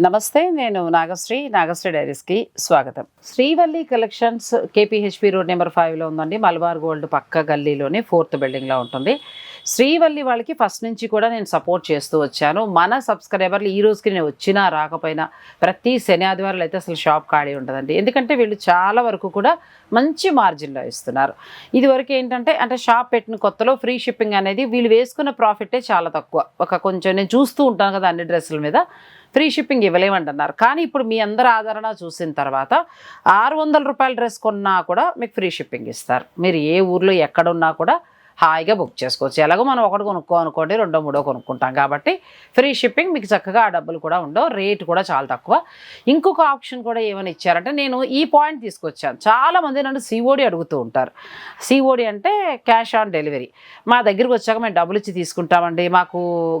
నమస్తే నేను నాగశ్రీ నాగశ్రీ డైరీస్కి స్వాగతం. Srivalli collections KPHB road number ఫైవ్లో ఉందండి. మలబార్ గోల్డ్ పక్క గల్లీలోనే ఫోర్త్ బిల్డింగ్లో ఉంటుంది. శ్రీవల్లి వాళ్ళకి ఫస్ట్ నుంచి కూడా నేను సపోర్ట్ చేస్తూ వచ్చాను. మన సబ్స్క్రైబర్లు ఈ రోజుకి నేను వచ్చినా రాకపోయినా ప్రతి శని ఆదివారాలు అయితే అసలు షాప్ ఖాళీ ఉంటుందండి. ఎందుకంటే వీళ్ళు చాలా వరకు కూడా మంచి మార్జిన్లో ఇస్తున్నారు. ఇది వరకు ఏంటంటే అంటే షాప్ పెట్టిన కొత్తలో ఫ్రీ షిప్పింగ్ అనేది వీళ్ళు వేసుకున్న ప్రాఫిటే చాలా తక్కువ. ఒక కొంచెం నేను చూస్తూ ఉంటాను కదా అన్ని డ్రెస్సుల మీద. ఫ్రీ షిప్పింగ్ ఇవ్వలేమంటున్నారు. కానీ ఇప్పుడు మీ అందరి ఆదరణ చూసిన తర్వాత ఆరు వందల రూపాయల డ్రెస్ కొన్నా కూడా మీకు ఫ్రీ షిప్పింగ్ ఇస్తారు. మీరు ఏ ఊర్లో ఎక్కడున్నా కూడా హాయిగా బుక్ చేసుకోవచ్చు. ఎలాగో మనం ఒకటి కొనుక్కో అనుకోండి రెండో మూడో కొనుక్కుంటాం. కాబట్టి ఫ్రీ షిప్పింగ్ మీకు చక్కగా ఆ డబ్బులు కూడా ఉండవు. రేట్ కూడా చాలా తక్కువ. ఇంకొక ఆప్షన్ కూడా ఏమని ఇచ్చారంటే నేను ఈ పాయింట్ తీసుకొచ్చాను. చాలామంది నన్ను సిఓడి అడుగుతూ ఉంటారు. సిఓడి అంటే క్యాష్ ఆన్ డెలివరీ. మా దగ్గరికి వచ్చాక మేము డబ్బులు ఇచ్చి తీసుకుంటామండి. మాకు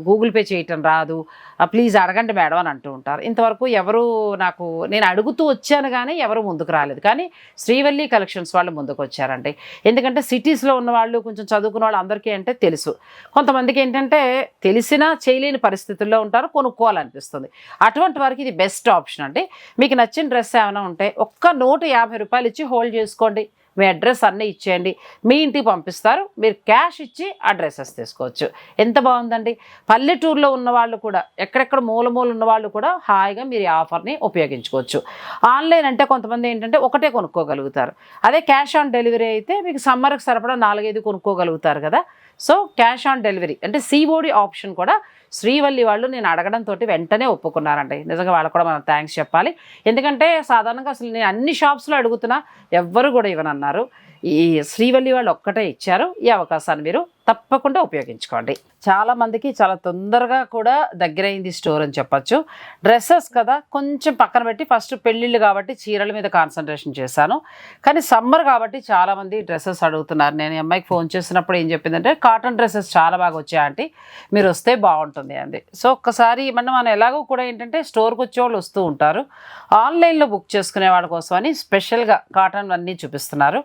గూగుల్ పే చేయటం రాదు. ప్లీజ్ అడగండి మేడం అని అంటూ ఉంటారు. ఇంతవరకు ఎవరు నాకు నేను అడుగుతూ వచ్చాను కానీ ఎవరు ముందుకు రాలేదు. కానీ శ్రీవల్లి కలెక్షన్స్ వాళ్ళు ముందుకు వచ్చారండి. ఎందుకంటే సిటీస్లో ఉన్న వాళ్ళు కొంచెం చదువుకున్న వాళ్ళందరికీ అంటే తెలుసు. కొంతమందికి ఏంటంటే తెలిసినా చేయలేని పరిస్థితుల్లో ఉంటారు కొనుక్కోవాలనిపిస్తుంది. అటువంటి వారికి ఇది బెస్ట్ ఆప్షన్ అండి. మీకు నచ్చిన డ్రెస్ ఏమైనా ఉంటే ఒక్క నూట యాభై రూపాయలు ఇచ్చి హోల్డ్ చేసుకోండి. మీ అడ్రస్ అన్నీ ఇచ్చేయండి. మీ ఇంటికి పంపిస్తారు. మీరు క్యాష్ ఇచ్చి ఆ డ్రెస్సెస్ తీసుకోవచ్చు. ఎంత బాగుందండి? పల్లెటూరులో ఉన్న వాళ్ళు కూడా ఎక్కడెక్కడ మూల మూల ఉన్న వాళ్ళు కూడా హాయిగా మీరు ఈ ఆఫర్ని ఉపయోగించుకోవచ్చు. ఆన్లైన్ అంటే కొంతమంది ఏంటంటే ఒకటే కొనుక్కోగలుగుతారు. అదే క్యాష్ ఆన్ డెలివరీ అయితే మీకు సమ్మర్కి సరిపడా నాలుగైదు కొనుక్కోగలుగుతారు కదా? సో క్యాష్ ఆన్ డెలివరీ అంటే సిఓడి ఆప్షన్ కూడా శ్రీవల్లి వాళ్ళు నేను అడగడంతో వెంటనే ఒప్పుకున్నారండి. నిజంగా వాళ్ళకు కూడా మనం థ్యాంక్స్ చెప్పాలి. ఎందుకంటే సాధారణంగా అసలు నేను అన్ని షాప్స్లో అడుగుతున్నా ఎవ్వరు కూడా ఇవ్వనన్నారు. ఈ శ్రీవల్లి వాళ్ళు ఒక్కటే ఇచ్చారు. ఈ అవకాశాన్ని మీరు తప్పకుండా ఉపయోగించుకోండి. చాలా మందికి చాలా తొందరగా కూడా దగ్గరైంది స్టోర్ అని చెప్పచ్చు. డ్రెస్సెస్ కదా కొంచెం పక్కన పెట్టి ఫస్ట్ పెళ్ళిళ్ళు కాబట్టి చీరల మీద కాన్సన్ట్రేషన్ చేశాను. కానీ సమ్మర్ కాబట్టి చాలామంది డ్రెస్సెస్ అడుగుతున్నారు. నేను ఈ అమ్మాయికి ఫోన్ చేసినప్పుడు ఏం చెప్పిందంటే కాటన్ డ్రెస్సెస్ చాలా బాగా వచ్చాయంటే మీరు వస్తే బాగుంటుంది అంది. సో ఒక్కసారి మనం మనం ఎలాగో కూడా ఏంటంటే స్టోర్కి వచ్చేవాళ్ళు వస్తూ ఉంటారు. ఆన్లైన్లో బుక్ చేసుకునే వాళ్ళ కోసం అని స్పెషల్గా కాటన్ అన్నీ చూపిస్తున్నారు.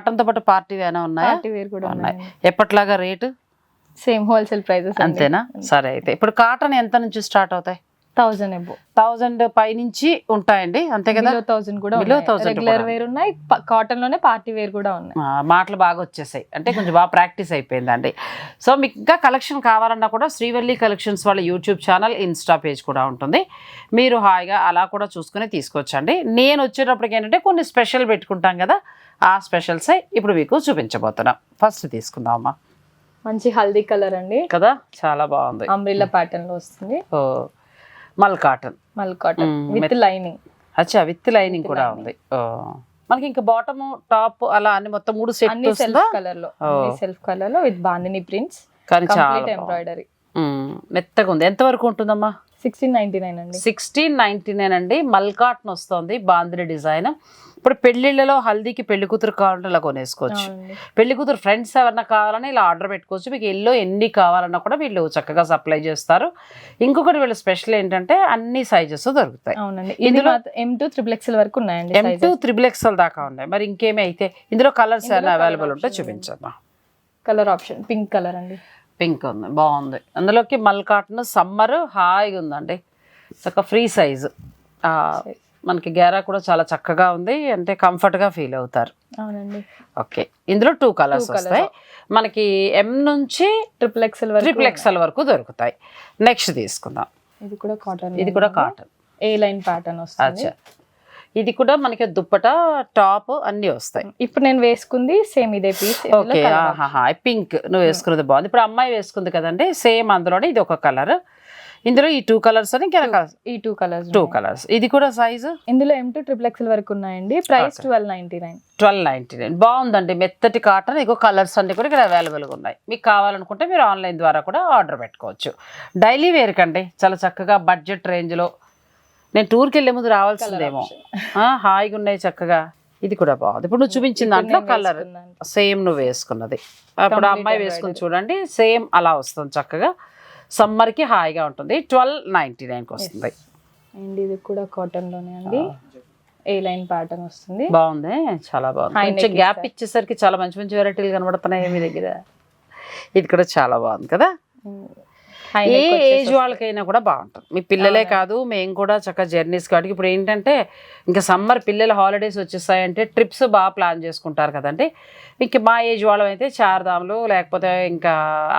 కాటన్తో పాటు పార్టీ ఏమైనా ఉన్నాయా? పార్టీ వేర్ కూడా ఉన్నాయి. ఎప్పట్లాగా రేటు? సేమ్ హోల్సేల్ ప్రైజెస్ అంతేనా? సరే అయితే. ఇప్పుడు కాటన్ ఎంత నుంచి స్టార్ట్ అవుతాయి? థౌసండ్ ఎబో థౌజండ్ పై నుంచి ఉంటాయండి అంతే కదా? బిలో థౌసండ్ కూడా Below 1000 రెగ్యులర్. వేర్ ఉన్నాయి కాటన్లోనే పార్టీ వేర్ కూడా ఉన్నాయి. మాటలు బాగా వచ్చేసాయి. అంటే కొంచెం బాగా ప్రాక్టీస్ అయిపోయిందండి. సో మీకు ఇంకా కలెక్షన్ కావాలన్నా కూడా శ్రీవల్లి కలెక్షన్స్ వాళ్ళ యూట్యూబ్ ఛానల్ ఇన్స్టా పేజ్ కూడా ఉంటుంది. మీరు హాయిగా అలా కూడా చూసుకుని తీసుకోవచ్చండి నేను వచ్చేటప్పటికి ఏంటంటే కొన్ని స్పెషల్ పెట్టుకుంటాం కదా ఆ స్పెషల్సే ఇప్పుడు మీకు చూపించబోతున్నాం. ఫస్ట్ తీసుకుందాం అమ్మా మంచి హల్దీ కలర్ అండి. కదా? చాలా బాగుంది. అంబ్రిల్లా ప్యాటర్న్లో వస్తుంది. ఓ mul cotton. Mul cotton. With lining. అచ్చా విత్ లైనింగ్ కూడా. ఉంది. మనకి ఇంకా బాటమ్ టాప్ అలా అన్ని మొత్తం మూడు సెట్ సెల్ఫ్ కలర్లో. సెల్ఫ్ కలర్లో విత్ బాందిని ప్రింట్స్. కానీ చాలా. ఎంబ్రాయిడరీ. మెత్తగా ఉంది. ఎంత వరకు ఉంటుందమ్మా? సిక్స్టీన్ నైన్టీ నైన్ అండి. సిక్స్టీన్ నైన్టీ నైన్ అండి. మల్కాట్న్ వస్తుంది బాందిని డిజైన్. ఇప్పుడు పెళ్ళిళ్ళలో హల్దీకి పెళ్ళి కూతురు కావాలంటే ఇలా కొనేసుకోవచ్చు. పెళ్ళి కూతురు ఫ్రెండ్స్ ఎవరన్నా కావాలన్నా ఇలా ఆర్డర్ పెట్టుకోవచ్చు. మీకు ఎల్లో ఎన్ని కావాలన్నా కూడా వీళ్ళు చక్కగా సప్లై చేస్తారు. ఇంకొకటి వీళ్ళ స్పెషల్ ఏంటంటే అన్ని సైజెస్ దొరుకుతాయి. అవునండి. ఇందులో- ఎం టూ త్రిబుల్ ఎక్స్ఎల్ వరకు ఉన్నాయండి ఎం టూ త్రిబుల్ ఎక్స్ఎల్ దాకా ఉన్నాయి. మరి ఇంకేమీ అయితే ఇందులో కలర్స్ ఏమైనా అవైలబుల్ ఉంటే చూపించమ్మా. కలర్ ఆప్షన్ పింక్ కలర్ అండి. పింక్ ఉంది బాగుంది. అందులోకి మల్ కాటన్ సమ్మర్ హాయిగా ఉందండి. చక్క ఫ్రీ సైజు మనకి గేరా కూడా చాలా చక్కగా ఉంది అంటే కంఫర్ట్గా ఫీల్ అవుతారు. అవునండి. ఓకే ఇందులో టూ కలర్స్. వస్తాయి. మనకి ఎం నుంచి ట్రిపుల్ ఎక్స్ఎల్ ట్రిపుల్ ఎక్స్ఎల్ వరకు దొరుకుతాయి. నెక్స్ట్ తీసుకుందాం. ఇది కూడా కాటన్ ఇది కూడా కాటన్ ఏ లైన్ ప్యాటర్న్ వస్తుంది. ఇది కూడా మనకి దుప్పట టాప్ అన్నీ వస్తాయి. ఇప్పుడు నేను వేసుకుంది సేమ్ ఇదే పీస్ ఓకే పింక్ నువ్వు వేసుకున్నది బాగుంది. ఇప్పుడు అమ్మాయి వేసుకుంది కదండి సేమ్ అందులోనే ఇది ఒక కలర్. ఇందులో ఈ టూ కలర్స్ అని ఈ టూ కలర్స్ టూ కలర్స్ ఇది కూడా సైజు ఇందులో ఎం టూ ట్రిపుల్ ఎక్స్ఎల్ వరకు ఉన్నాయండి. Price. Twelve ninety nine twelve ninety nine బాగుందండి. మెత్తటి కాటన్ ఇగో కలర్స్ అన్ని కూడా ఇక్కడ అవైలబుల్గా ఉన్నాయి. మీకు కావాలనుకుంటే మీరు ఆన్లైన్ ద్వారా కూడా ఆర్డర్ పెట్టుకోవచ్చు. డైలీ వేర్ కండి. చాలా చక్కగా బడ్జెట్ రేంజ్లో నేను టూర్కి వెళ్ళే ముందు రావాల్సిందేమో. హాయిగా ఉన్నాయి చక్కగా. ఇది కూడా బాగుంది. ఇప్పుడు నువ్వు చూపించిన దాంట్లో కలర్ సేమ్ నువ్వు వేసుకున్నది. అప్పుడు అమ్మాయి వేసుకుని. చూడండి సేమ్ అలా వస్తుంది చక్కగా. సమ్మర్కి హాయిగా ఉంటుంది. ట్వెల్వ్ నైంటీ నైన్కి వస్తుంది. అండ్ ఇది కూడా కాటన్లోనే అండి ఏ లైన్ ప్యాటర్న్ వస్తుంది. బాగుంది. చాలా బాగుంది. కొంచెం గ్యాప్. ఇచ్చేసరికి చాలా మంచి మంచి వెరైటీలు కనబడుతున్నాయి మీ దగ్గర. ఇది కూడా చాలా బాగుంది కదా? ఏ ఏజ్ వాళ్ళకైనా కూడా బాగుంటుంది. మీ పిల్లలే కాదు మేము కూడా చక్కగా జర్నీస్ కాబట్టి ఇప్పుడు ఏంటంటే ఇంకా సమ్మర్ పిల్లల హాలిడేస్ వచ్చేసాయంటే ట్రిప్స్ బాగా ప్లాన్ చేసుకుంటారు కదండి. ఇంక మా ఏజ్ వాళ్ళం అయితే చార్ధాములు లేకపోతే ఇంకా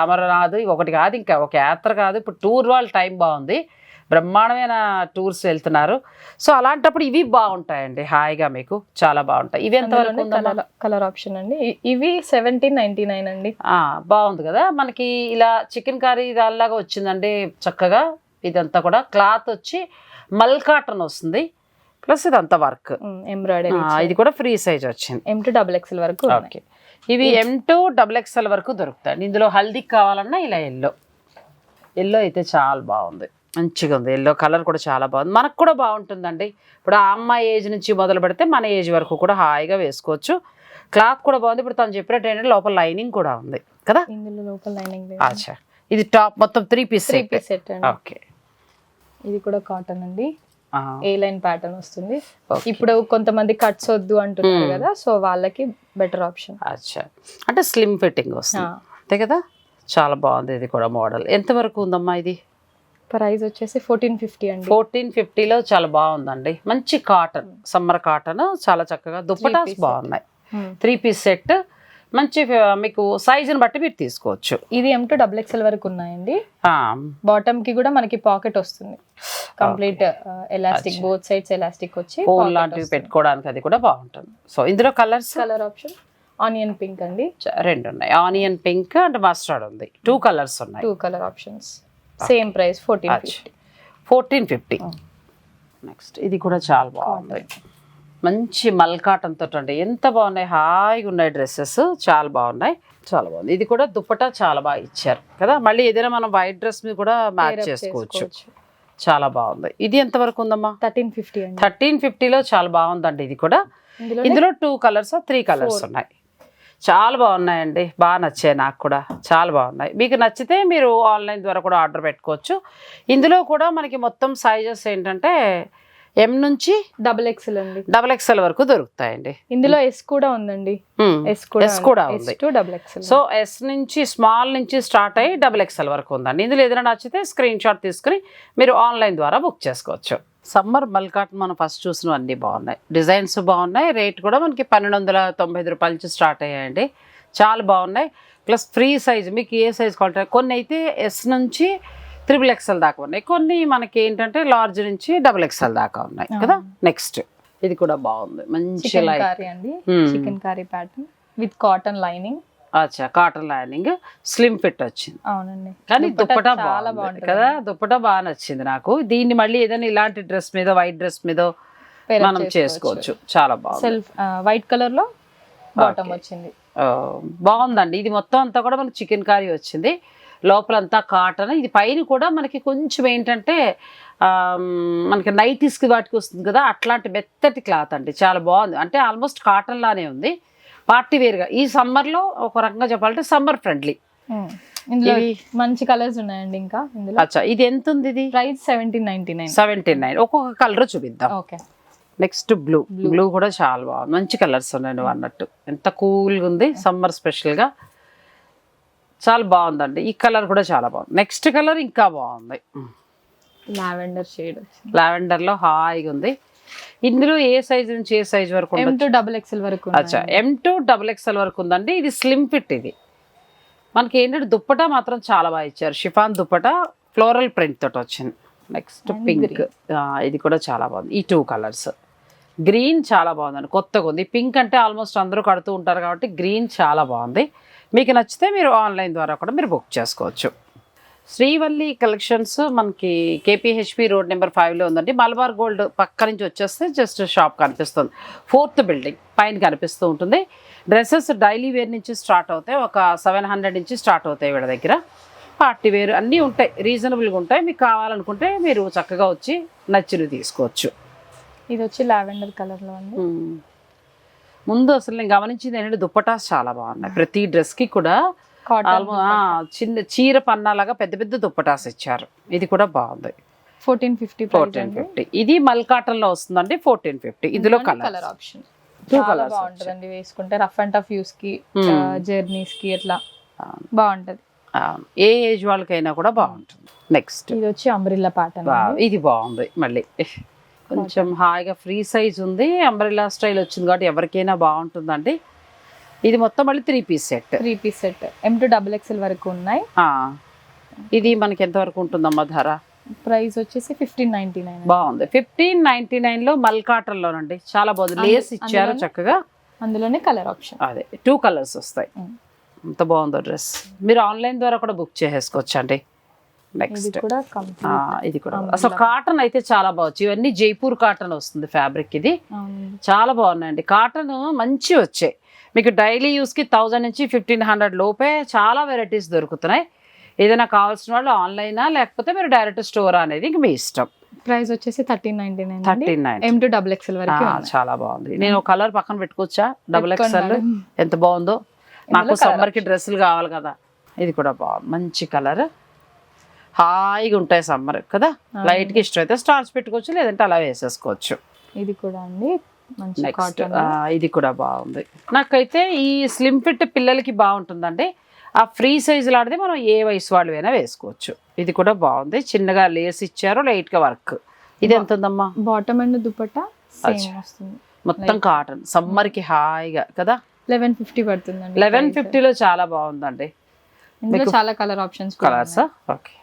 అమరనాథ్ ఒకటి కాదు ఇంకా ఒక యాత్ర కాదు. ఇప్పుడు టూర్ వాళ్ళ టైం బాగుంది. బ్రహ్మాండమైన టూర్స్ వెళ్తున్నారు. సో అలాంటప్పుడు ఇవి బాగుంటాయండి. హాయిగా మీకు చాలా బాగుంటాయి. ఇవి ఎంతవరకు ఉందమ్మా? కలర్ ఆప్షన్ అండి. ఇవి సెవెంటీన్ నైన్టీ నైన్ అండి బాగుంది కదా. మనకి ఇలా చికెన్ కర్రీ దానిలాగా వచ్చిందండి చక్కగా. ఇదంతా కూడా క్లాత్ వచ్చి మల్ కాటన్ వస్తుంది. ప్లస్ ఇదంతా వర్క్. ఎంబ్రాయిడరీ ఇది కూడా ఫ్రీ సైజ్ వచ్చింది. ఎం టు డబుల్ ఎక్స్ఎల్ వరకు. ఓకే. ఇవి ఎం టూ డబుల్ ఎక్స్ఎల్ వరకు దొరుకుతాయి. ఇందులో హల్దీకి కావాలన్నా ఇలా ఎల్లో. ఎల్లో అయితే చాలా బాగుంది. మంచిగా ఉంది. ఎల్లో కలర్ కూడా చాలా బాగుంది. మనకు కూడా బాగుంటుందండి. ఇప్పుడు ఆ అమ్మాయి ఏజ్ నుంచి మొదలు పెడితే మన ఏజ్ వరకు కూడా హాయిగా వేసుకోవచ్చు. క్లాత్ కూడా బాగుంది. ఇప్పుడు తను చెప్పినట్టు ఏంటంటే లోపల లైనింగ్ కూడా ఉంది. కదా? ఇందులో లోపల లైనింగ్ అచ్చా. ఇది టాప్ మొత్తం three piece three piece set okay ఇది కూడా కాటన్ అండి. ఏ లైన్ ప్యాటర్న్ వస్తుంది. ఇప్పుడు కొంతమంది కట్స్ వద్దు అంటున్నారు కదా. సో వాళ్ళకి బెటర్ ఆప్షన్ అచ్చా. అంటే స్లిమ్ ఫిట్టింగ్ వస్తుంది. అంతే కదా? చాలా బాగుంది ఇది కూడా మోడల్ ఎంతవరకు ఉందమ్మా ఇది? ప్రైస్ వచ్చేసి ఫోర్టీన్ ఫిఫ్టీ అండి. ఫోర్టీన్ ఫిఫ్టీలో చాలా బాగుందండి. మంచి కాటన్ సమ్మర్ కాటన్ చాలా చక్కగా దుప్పటాస్. బాగున్నాయి. Hmm. త్రీ పీస్ సెట్ మంచి మీకు సైజుని బట్టి మీరు తీసుకోవచ్చు. ఇది ఎం టు డబుల్ ఎక్స్ఎల్ వరకు ఉన్నాయండి. బాటమ్కి కూడా మనకి పాకెట్ వస్తుంది. Complete elastic both sides elastic వచ్చి ఫోన్ లాంటివి పెట్టుకోవడానికి అది కూడా బాగుంటుంది. సో ఇందులో colours colour option onion pink అండి. రెండు ఉన్నాయి. ఆనియన్ పింక్ అండ్ మస్టర్డ్ ఉంది. టూ కలర్స్ ఉన్నాయి. Two colour options same price fourteen fourteen fifty next ఇది కూడా చాలా బాగుంది. మంచి మల్ కాటన్ తోటి అండి. ఎంత బాగున్నాయి? హాయిగా ఉన్నాయి డ్రెస్సెస్. చాలా బాగున్నాయి. చాలా బాగుంది. ఇది కూడా దుప్పటా చాలా బాగా ఇచ్చారు కదా. మళ్ళీ ఏదైనా మనం వైట్ డ్రెస్ మీద కూడా మ్యాచ్ చేసుకోవచ్చు. చాలా బాగుంది. ఇది ఎంతవరకు ఉందమ్మా? థర్టీన్ ఫిఫ్టీ థర్టీన్ ఫిఫ్టీలో చాలా బాగుందండి ఇది కూడా. ఇందులో ఇందులో టూ కలర్స్ త్రీ కలర్స్ ఉన్నాయి. చాలా బాగున్నాయండి. బాగా నచ్చాయి నాకు కూడా. చాలా బాగున్నాయి. మీకు నచ్చితే మీరు ఆన్లైన్ ద్వారా కూడా ఆర్డర్ పెట్టుకోవచ్చు. ఇందులో కూడా మనకి మొత్తం సైజెస్ ఏంటంటే ఎం నుంచి డబుల్ ఎక్స్ఎల్ అండి. డబల్ ఎక్స్ఎల్ వరకు దొరుకుతాయండి. ఇందులో ఎస్ కూడా ఉందండి. ఎస్ కూడా ఎస్ కూడా ఉంది. To double XL so S నుంచి స్మాల్ నుంచి స్టార్ట్ అయ్యి డబుల్ ఎక్స్ఎల్ వరకు ఉందండి. ఇందులో ఏదైనా నచ్చితే స్క్రీన్ షాట్ తీసుకుని మీరు ఆన్లైన్ ద్వారా బుక్ చేసుకోవచ్చు. సమ్మర్ మల్కాట్ మనం ఫస్ట్ చూసిన అన్నీ బాగున్నాయి. డిజైన్స్ బాగున్నాయి. రేట్ కూడా మనకి పన్నెండు వందల తొంభై ఐదు రూపాయల నుంచి స్టార్ట్ అయ్యాయండి. చాలా బాగున్నాయి. ప్లస్ ఫ్రీ సైజ్ మీకు ఏ సైజ్ కావాలి కొన్ని అయితే ఎస్ నుంచి త్రిబుల్ ఎక్స్ఎల్ దాకా ఉన్నాయి. కొన్ని మనకి ఏంటంటే లార్జ్ నుంచి డబుల్ ఎక్స్ఎల్ దాకా ఉన్నాయి. కదా? నెక్స్ట్ ఇది కూడా బాగుంది. మంచి చికెన్ కర్రీ అండి. Chikankari pattern with cotton lining అచ్చా కాటన్ లైనింగ్ స్లిమ్ ఫిట్ వచ్చింది. అవునండి. కానీ దుప్పటా చాలా బాగుంది కదా దుప్పటా బాగా నచ్చింది నాకు. దీన్ని మళ్ళీ ఏదైనా ఇలాంటి డ్రెస్ మీద వైట్ డ్రెస్ మీద మనం చేసుకోవచ్చు. చాలా బాగుంది. సెల్ఫ్ వైట్ కలర్లో బాటమ్ వచ్చింది. బాగుందండి. ఇది మొత్తం అంతా కూడా మనకి చికెన్ కర్రీ వచ్చింది. లోపలంతా కాటన్. ఇది పైన కూడా మనకి కొంచెం ఏంటంటే మనకి నైటీస్కి వాటికి వస్తుంది కదా అట్లాంటి మెత్తటి క్లాత్ అండి. చాలా బాగుంది. అంటే ఆల్మోస్ట్ కాటన్ లానే ఉంది. పార్టీ వేర్గా. ఈ సమ్మర్లో ఒక రకంగా చెప్పాలంటే సమ్మర్ ఫ్రెండ్లీ. ఇందులో మంచి కలర్స్ ఉన్నాయండి ఇంకా ఇందులో? అచ్చా ఇది ఎంత ఉంది ఇది? Price seventeen ninety nine seventy nine. ఒక్కొక్క కలర్ చూపిద్దాం. ఓకే. Next blue. బ్లూ కూడా చాలా బాగుంది. మంచి కలర్స్ ఉన్నాయి నువ్వు అన్నట్టు. ఎంత కూల్గా ఉంది సమ్మర్ స్పెషల్గా. చాలా బాగుందండి. ఈ కలర్ కూడా చాలా బాగుంది. నెక్స్ట్ కలర్ ఇంకా బాగుంది. లావెండర్ షేడ్ లావెండర్లో హాయిగా ఉంది. ఇందులో ఏ సైజ్ నుంచి ఏ సైజ్ వరకు ఎం టు డబుల్ ఎక్స్ఎల్ వరకు అచ్చా ఎం టు డబుల్ ఎక్స్ఎల్ వరకు ఉందండి. ఇది స్లిమ్ ఫిట్ ఇది. మనకి ఏంటంటే దుప్పటా మాత్రం చాలా బాగా ఇచ్చారు. షిఫాన్ దుప్పటా ఫ్లోరల్ ప్రింట్ తోటి వచ్చింది. నెక్స్ట్ పింక్ ఇది కూడా చాలా బాగుంది. ఈ టూ కలర్స్ గ్రీన్ చాలా బాగుందండి. కొత్తగా ఉంది. పింక్ అంటే ఆల్మోస్ట్ అందరూ కడుతూ ఉంటారు కాబట్టి గ్రీన్ చాలా బాగుంది. మీకు నచ్చితే మీరు ఆన్లైన్ ద్వారా కూడా మీరు బుక్ చేసుకోవచ్చు. శ్రీవల్లి కలెక్షన్స్ మనకి కేపీహెచ్పి రోడ్ నెంబర్ ఫైవ్లో ఉందండి. మలబార్ గోల్డ్ పక్క నుంచి వచ్చేస్తే జస్ట్ షాప్ కనిపిస్తుంది. ఫోర్త్ బిల్డింగ్ పైన కనిపిస్తూ ఉంటుంది. డ్రెస్సెస్ డైలీ వేర్ నుంచి స్టార్ట్ అవుతాయి. ఒక సెవెన్ హండ్రెడ్ నుంచి స్టార్ట్ అవుతాయి వీళ్ళ దగ్గర. పార్టీ వేర్ అన్నీ ఉంటాయి. రీజనబుల్గా ఉంటాయి. మీకు కావాలనుకుంటే మీరు చక్కగా వచ్చి నచ్చినవి తీసుకోవచ్చు. ఇది వచ్చి లావెండర్ కలర్లో ఉంది. మ్మ్. ముందు అసలు నేను గమనించింది ఏంటంటే దుప్పటాస్ చాలా బాగున్నాయి. ప్రతి డ్రెస్కి కూడా చిన్న చీర పన్నాలాగా పెద్ద పెద్ద దుప్పటాస్ ఇచ్చారు. ఇది కూడా బాగుంది. Fourteen fifty fourteen fifty. ఇది మల్ కాటన్లో వస్తుందండి ఫోర్టీన్ ఫిఫ్టీ. ఇందులో కలర్ ఆప్షన్ చాలా colours బాగుంటదండి వేసుకుంటే. రఫ్ అండ్ టఫ్ యూస్కి Hmm. జర్నీస్కి అట్లా బాగుంటది. ఏ ఏజ్ వాళ్ళకైనా కూడా బాగుంటుంది. నెక్స్ట్ ఇది వచ్చి అంబ్రిల్లా ప్యాటర్న్ ఇది బాగుంది మళ్ళీ. కొంచెం హాయిగా ఫ్రీ సైజ్ ఉంది. అంబ్రెల్లా స్టైల్ వచ్చింది కాబట్టి ఎవరికైనా బాగుంటుందండి. ఇది మొత్తం మళ్ళీ three piece set three piece set M to double XL వరకు ఉన్నాయి. ఇది మనకి ఎంతవరకు ఉంటుందమ్మా ధర? ప్రైస్ వచ్చేసి ఫిఫ్టీన్ నైన్టీ నైన్ బాగుంది. ఫిఫ్టీన్ నైన్టీ నైన్లో మల్ కాటన్ లోనండి. చాలా బాగుంది. లేస్ ఇచ్చారు? చక్కగా. అందులోనే కలర్ ఆప్షన్ అదే టూ కలర్స్ వస్తాయి. ఎంత బాగుందో డ్రెస్. మీరు ఆన్లైన్ ద్వారా కూడా బుక్ చేసేసుకోవచ్చు అండి నెక్స్ట్ ఇది కూడా. అసలు కాటన్ అయితే చాలా బాగుంది. ఇవన్నీ జైపూర్ కాటన్ వస్తుంది ఫ్యాబ్రిక్ ఇది. చాలా బాగున్నాయండి. కాటన్ మంచి వచ్చాయి. మీకు డైలీ యూస్కి థౌజండ్ నుంచి ఫిఫ్టీన్ హండ్రెడ్ లోపే చాలా వెరైటీస్ దొరుకుతున్నాయి. ఏదైనా కావాల్సిన వాళ్ళు ఆన్లైనా లేకపోతే మీరు డైరెక్ట్ స్టోర్ అనేది మీ ఇష్టం. ప్రైస్ వచ్చేసి thirteen ninety nine thirty nine M to double XL వరకు చాలా బాగుంది. నేను కలర్ పక్కన పెట్టుకోవచ్చా? డబుల్ ఎక్స్ఎల్ ఎంత బాగుందో? నాకు సమ్మర్కి డ్రెస్సులు కావాలి కదా. ఇది కూడా బాగుంది. మంచి కలర్. హాయిగా ఉంటాయి సమ్మర్ కదా. లైట్గా ఇష్టం అయితే స్టార్స్ పెట్టుకోవచ్చు లేదంటే అలా వేసేసుకోవచ్చు. ఇది కూడా అండి. నెక్స్ట్ ఇది కూడా బాగుంది. నాకైతే ఈ స్లిమ్ ఫిట్ పిల్లలకి బాగుంటుందండి. ఆ ఫ్రీ సైజ్ లాడితే మనం ఏ వయసు వాళ్ళు అయినా వేసుకోవచ్చు. ఇది కూడా బాగుంది. చిన్నగా లేస్ ఇచ్చారు లైట్గా వర్క్ ఇది ఎంత ఉందమ్మా? బాటమ్ అండ్ దుపట్టా మొత్తం కాటన్ సమ్మర్కి హాయిగా కదా? లెవెన్ ఫిఫ్టీ పడుతుందండి లెవెన్ ఫిఫ్టీలో చాలా బాగుందండి. ఇందులో చాలా colour options colours okay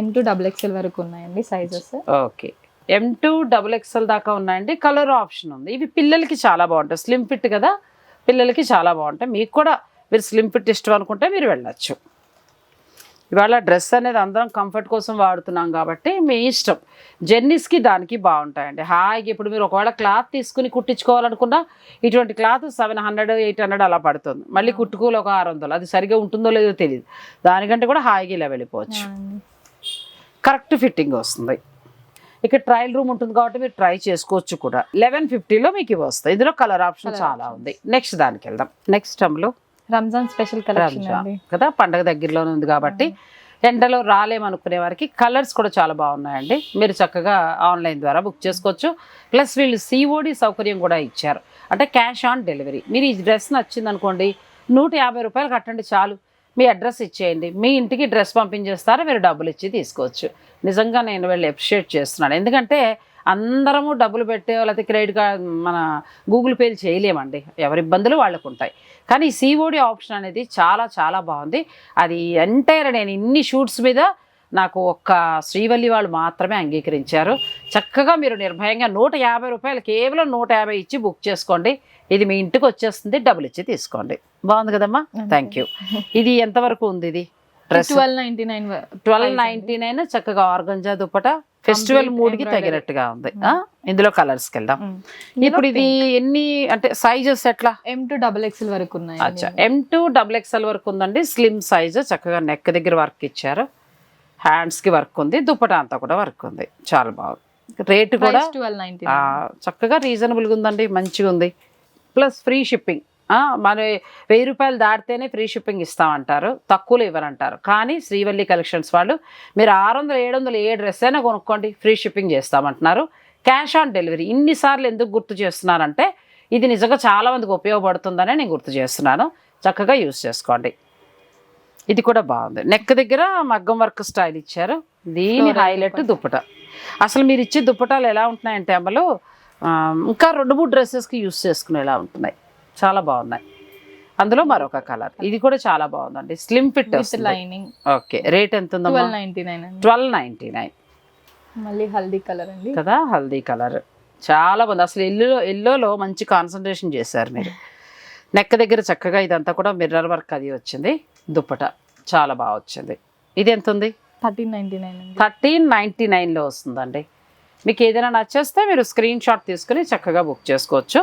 M to double XL వరకు ఉన్నాయండి sizes okay M to double XL దాకా ఉన్నాయండి. కలర్ ఆప్షన్ ఉంది. ఇవి పిల్లలకి చాలా బాగుంటాయి. స్లిమ్ ఫిట్ కదా? పిల్లలకి చాలా బాగుంటాయి. మీకు కూడా మీరు స్లిమ్ ఫిట్ ఇష్టం అనుకుంటే మీరు వెళ్ళచ్చు. ఇవాళ డ్రెస్ అనేది అందరం కంఫర్ట్ కోసం వాడుతున్నాం కాబట్టి మీ ఇష్టం. జర్నీస్కి దానికి బాగుంటాయండి. హాయిగా ఇప్పుడు మీరు ఒకవేళ క్లాత్ తీసుకుని కుట్టించుకోవాలనుకున్నా ఇటువంటి cloth seven hundred eight hundred అలా పడుతుంది. మళ్ళీ కుట్టుకోలు ఒక ఆరు వందలు. అది సరిగా ఉంటుందో లేదో తెలియదు దానికంటే కూడా హాయిగా ఇలా వెళ్ళిపోవచ్చు. కరెక్ట్ ఫిట్టింగ్ వస్తుంది. ఇక్కడ ట్రయల్ రూమ్ ఉంటుంది కాబట్టి మీరు ట్రై చేసుకోవచ్చు కూడా. లెవెన్ ఫిఫ్టీలో మీకు ఇవి వస్తాయి. ఇందులో కలర్ ఆప్షన్ చాలా ఉంది. నెక్స్ట్ దానికి వెళ్దాం. నెక్స్ట్ టైంలో రంజాన్ స్పెషల్ కలెక్షన్ అండి. కదా? పండగ దగ్గరలోనే ఉంది కాబట్టి ఎండలో రాలేమనుకునే వారికి కలర్స్ కూడా చాలా బాగున్నాయండి. మీరు చక్కగా ఆన్లైన్ ద్వారా బుక్ చేసుకోవచ్చు. ప్లస్ వీళ్ళు సిఓడి సౌకర్యం కూడా ఇచ్చారు. అంటే క్యాష్ ఆన్ డెలివరీ మీరు ఈ డ్రెస్ నచ్చింది అనుకోండి నూట యాభై రూపాయలు కట్టండి చాలు. మీ అడ్రస్ ఇచ్చేయండి. మీ ఇంటికి డ్రెస్ పంపించేస్తారా మీరు డబ్బులు ఇచ్చి తీసుకోవచ్చు. నిజంగా నేను వెళ్ళి అప్రిషియేట్ చేస్తున్నాను. ఎందుకంటే అందరము డబ్బులు పెట్టే లేకపోతే క్రెడిట్ కార్డ్ మన గూగుల్ పేలు చేయలేమండి. ఎవరి ఇబ్బందులు వాళ్ళకు ఉంటాయి. కానీ సీఓడి సిఓడి ఆప్షన్ అనేది చాలా చాలా బాగుంది. అది ఎంటైర్ నేను ఇన్ని షూట్స్ మీద నాకు ఒక్క శ్రీవల్లి వాళ్ళు మాత్రమే అంగీకరించారు. చక్కగా మీరు నిర్భయంగా నూట యాభై రూపాయలు కేవలం నూట యాభై ఇచ్చి బుక్ చేసుకోండి. ఇది మీ ఇంటికి వచ్చేస్తుంది డబ్బులు ఇచ్చి తీసుకోండి. బాగుంది కదమ్మా? థ్యాంక్ యూ ఇది ఎంతవరకు ఉంది ఇది? Twelve ninety nine twelve ninety nine చక్కగా ఆర్గంజా దుప్పట. ఫెస్టివల్ Complete మూడ్కి embroidery. తగినట్టుగా ఉంది? ఇందులో కలర్స్ వెళ్దాం. ఇప్పుడు ఇది ఎన్ని అంటే సైజెస్ ఎట్లా? ఎం టు డబుల్ ఎక్స్ఎల్ వరకు ఉన్నాయి అచ్చా. ఎం టూ డబుల్ ఎక్స్ఎల్ వరకు ఉందండి. స్లిమ్ సైజ్ చక్కగా నెక్ దగ్గర వర్క్ ఇచ్చారు. హ్యాండ్స్కి వర్క్ ఉంది. దుప్పట అంతా కూడా వర్క్ ఉంది. చాలా బాగుంది. రేటు కూడా చక్కగా రీజనబుల్గా ఉందండి. మంచిగా ఉంది. Plus free shipping. మన వెయ్యి రూపాయలు దాటితేనే ఫ్రీ షిప్పింగ్ ఇస్తామంటారు. తక్కువలో ఇవ్వరంటారు కానీ శ్రీవల్లి కలెక్షన్స్ వాళ్ళు మీరు ఆరు వందలు ఏడు వందలు ఏ డ్రెస్ అయినా కొనుక్కోండి free shipping చేస్తామంటున్నారు. Cash on delivery. ఇన్నిసార్లు ఎందుకు గుర్తు చేస్తున్నారంటే ఇది నిజంగా చాలా మందికి ఉపయోగపడుతుందనే నేను గుర్తు చేస్తున్నాను. చక్కగా యూస్ చేసుకోండి. ఇది కూడా బాగుంది. నెక్ దగ్గర మగ్గం వర్క్ స్టైల్ ఇచ్చారు. దీని హైలైట్ దుప్పట. అసలు మీరు ఇచ్చే దుప్పటాలు ఎలా ఉంటున్నాయంటే అమ్మలు ఇంకా రెండు మూడు డ్రెస్సెస్కి యూస్ చేసుకునేలా ఉంటున్నాయి. చాలా బాగున్నాయి. అందులో మరొక కలర్ ఇది కూడా చాలా బాగుందండి. Slim fit lining okay rate ఎంత ఉందమ్మా ట్వెల్వ్ నైన్టీ నైన్ మళ్ళీ హల్దీ కలర్ అండి. కదా? హల్దీ కలర్ చాలా బాగుంది. అసలు ఎల్లో ఎల్లోలో మంచి కాన్సన్ట్రేషన్ చేశారు మీరు. నెక్ దగ్గర చక్కగా ఇదంతా కూడా మిర్రర్ వర్క్ అది వచ్చింది. దుప్పట చాలా బాగా వచ్చింది. ఇది ఎంత ఉంది thirteen ninety nine thirteen ninety నైన్లో వస్తుందండి. మీకు ఏదైనా నచ్చేస్తే మీరు స్క్రీన్ షాట్ తీసుకుని చక్కగా బుక్ చేసుకోవచ్చు.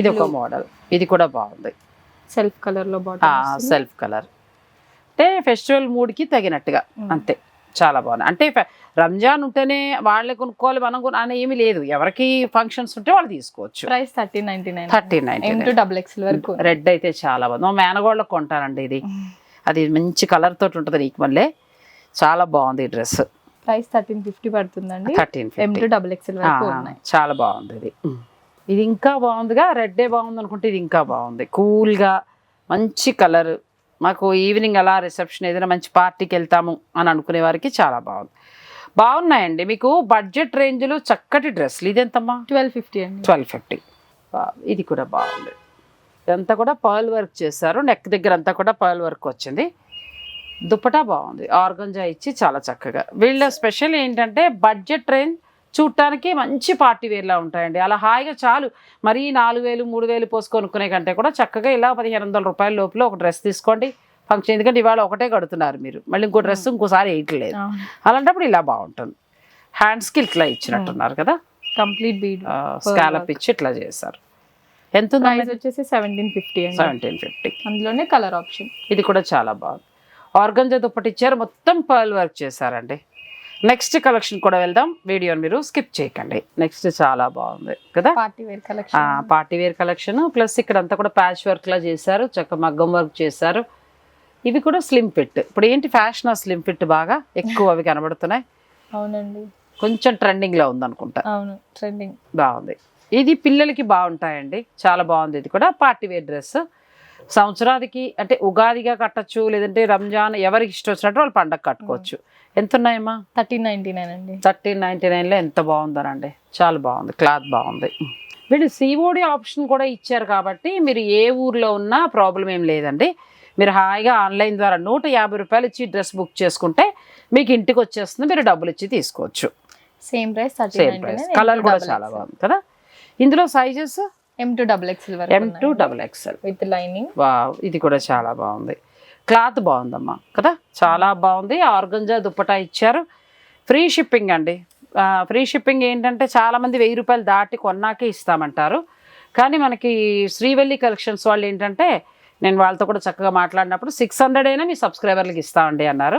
ఇది ఒక మోడల్ ఇది కూడా బాగుంది. సెల్ఫ్ కలర్లో బాటమ్ సెల్ఫ్ కలర్ అంటే ఫెస్టివల్ మూడ్కి తగినట్టుగా. అంతే. చాలా బాగుంది. అంటే రంజాన్ ఉంటేనే వాళ్ళే కొనుక్కోవాలి మనం అని ఏమీ లేదు. ఎవరికి ఫంక్షన్స్ ఉంటే వాళ్ళు తీసుకోవచ్చు. Price thirteen ninety nine thirteen M ninety to double XL వరకు రెడ్ అయితే చాలా బాగుంది. మా మేనగోళ్ళకి కొంటానండి ఇది. అది మంచి కలర్ తోటి ఉంటుంది నీకు మళ్ళీ. చాలా బాగుంది ఈ డ్రెస్ ప్రైస్ థర్టీన్ ఫిఫ్టీ పడుతుందండి. Thirteen M to double XL వరకు ఉన్నాయి. చాలా బాగుంది ఇది. ఇది ఇంకా బాగుందిగా రెడ్డే బాగుంది అనుకుంటే ఇది ఇంకా బాగుంది. కూల్గా మంచి కలర్. మాకు ఈవినింగ్ అలా రిసెప్షన్ ఏదైనా మంచి పార్టీకి వెళ్తాము అని అనుకునే వారికి చాలా బాగుంది. బాగున్నాయండి మీకు బడ్జెట్ రేంజ్లో చక్కటి డ్రెస్లు. ఇదెంతమ్మా ట్వెల్వ్ ఫిఫ్టీ అండి. Twelve fifty. ఇది కూడా బాగుంది. ఇదంతా కూడా పర్ల్ వర్క్ చేశారు. నెక్ దగ్గర అంతా కూడా పర్ల్ వర్క్ వచ్చింది. దుప్పటా బాగుంది. ఆర్గంజా ఇచ్చి చాలా చక్కగా. వీళ్ళ స్పెషల్ ఏంటంటే బడ్జెట్ రేంజ్ చూడటానికి మంచి పార్టీ వేర్లా ఉంటాయండి. అలా హాయిగా చాలు. మరీ నాలుగు వేలు మూడు వేలు పోసి కొనుక్కునే కంటే కూడా చక్కగా ఇలా పదిహేను వందల రూపాయల లోపల ఒక డ్రెస్ తీసుకోండి. ఫంక్షన్ ఎందుకంటే ఇవాళ ఒకటే కడుతున్నారు మీరు. మళ్ళీ ఇంకో డ్రెస్ ఇంకోసారి వేయట్లేదు. అలాంటప్పుడు ఇలా బాగుంటుంది. హ్యాండ్స్కి ఇట్లా ఇచ్చినట్టున్నారు కదా? కంప్లీట్ బీడ్ స్కాలప్ ఇచ్చి ఇట్లా చేశారు. ఎంత వచ్చేసి సెవెంటీన్ ఫిఫ్టీ సెవెంటీన్ ఫిఫ్టీ అందులోనే కలర్ ఆప్షన్. ఇది కూడా చాలా బాగుంది. ఆర్గంజా దుప్పటి ఇచ్చారు మొత్తం పర్ల్ వర్క్ చేశారండి. నెక్స్ట్ కలెక్షన్ కూడా వెళ్దాం. వీడియోని మీరు స్కిప్ చేయకండి. నెక్స్ట్ చాలా బాగుంది కదా? Party wear collection party wear collection plus ఇక్కడ అంతా కూడా ప్యాచ్ వర్క్ లా చేశారు. చక్క మగ్గం వర్క్ చేశారు. ఇవి కూడా స్లిమ్ ఫిట్ ఇప్పుడు ఏంటి ఫ్యాషన్ స్లిమ్ ఫిట్ బాగా? ఎక్కువ అవి కనబడుతున్నాయి. అవునండి. కొంచెం ట్రెండింగ్లో ఉంది అనుకుంటా అవును ట్రెండింగ్ బాగుంది. ఇది పిల్లలకి బాగుంటాయండి. చాలా బాగుంది ఇది కూడా. పార్టీ వేర్ డ్రెస్ సంవత్సరానికి అంటే ఉగాదిగా కట్టచ్చు లేదంటే రంజాన్ ఎవరికి ఇష్టం వచ్చినట్టు వాళ్ళు పండగ కట్టుకోవచ్చు. ఎంత ఉన్నాయమ్మా థర్టీన్ నైన్టీ నైన్ అండి. థర్టీన్ నైన్టీ నైన్లో ఎంత బాగుందనండి. చాలా బాగుంది క్లాత్ బాగుంది. వీళ్ళు సిఓడి ఆప్షన్ కూడా ఇచ్చారు కాబట్టి మీరు ఏ ఊర్లో ఉన్నా ప్రాబ్లం ఏం లేదండి. మీరు హాయిగా ఆన్లైన్ ద్వారా నూట యాభై రూపాయలు ఇచ్చి డ్రెస్ బుక్ చేసుకుంటే మీకు ఇంటికి వచ్చేస్తుంది మీరు డబ్బులు ఇచ్చి తీసుకోవచ్చు. Same price same price colour కూడా చాలా బాగుంది కదా. ఇందులో sizes M to double XL M to double XL with lining wow ఇది కూడా చాలా బాగుంది. క్లాత్ బాగుందమ్మా కదా? చాలా బాగుంది. ఆర్గంజా దుప్పటా ఇచ్చారు. ఫ్రీ షిప్పింగ్ అండి. ఫ్రీ షిప్పింగ్ ఏంటంటే చాలామంది వెయ్యి రూపాయలు దాటి కొన్నాకే ఇస్తామంటారు. కానీ మనకి శ్రీవల్లి కలెక్షన్స్ వాళ్ళు ఏంటంటే నేను వాళ్ళతో కూడా చక్కగా మాట్లాడినప్పుడు సిక్స్ హండ్రెడ్ అయినా మీ సబ్స్క్రైబర్లకి ఇస్తామండి అన్నారు.